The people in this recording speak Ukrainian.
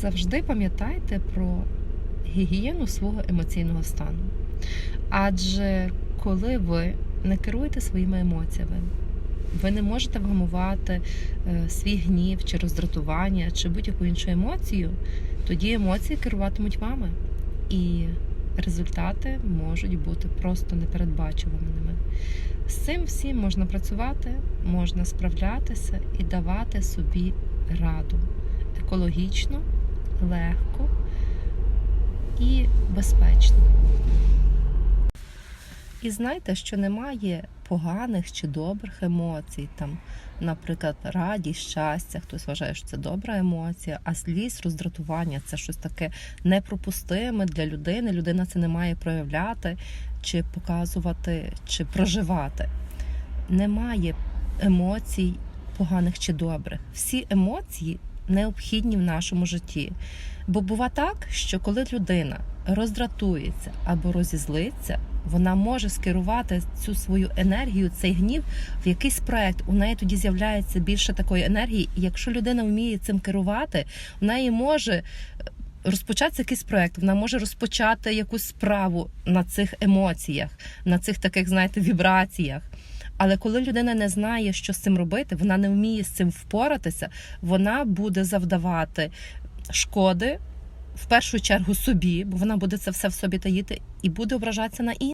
завжди пам'ятайте про гігієну свого емоційного стану. Адже коли ви не керуєте своїми емоціями, ви не можете вгамувати е, свій гнів чи роздратування, чи будь-яку іншу емоцію, тоді емоції керуватимуть вами. І результати можуть бути просто непередбачуваними. З цим всім можна працювати, можна справлятися і давати собі раду екологічно, легко і безпечно. І знайте, що немає поганих чи добрих емоцій. Там, наприклад, радість, щастя, хтось вважає, що це добра емоція, а злість, роздратування це щось таке непропустиме для людини. Людина це не має проявляти, чи показувати, чи проживати. Немає емоцій поганих чи добрих. Всі емоції необхідні в нашому житті. Бо бува так, що коли людина роздратується або розізлиться, вона може скерувати цю свою енергію, цей гнів в якийсь проект. У неї тоді з'являється більше такої енергії. І якщо людина вміє цим керувати, в неї може е, розпочатися якийсь проект, вона може розпочати якусь справу на цих емоціях, на цих таких, знаєте, вібраціях. Але коли людина не знає, що з цим робити, вона не вміє з цим впоратися, вона буде завдавати шкоди в першу чергу собі, бо вона буде це все в собі таїти і буде ображатися на інших.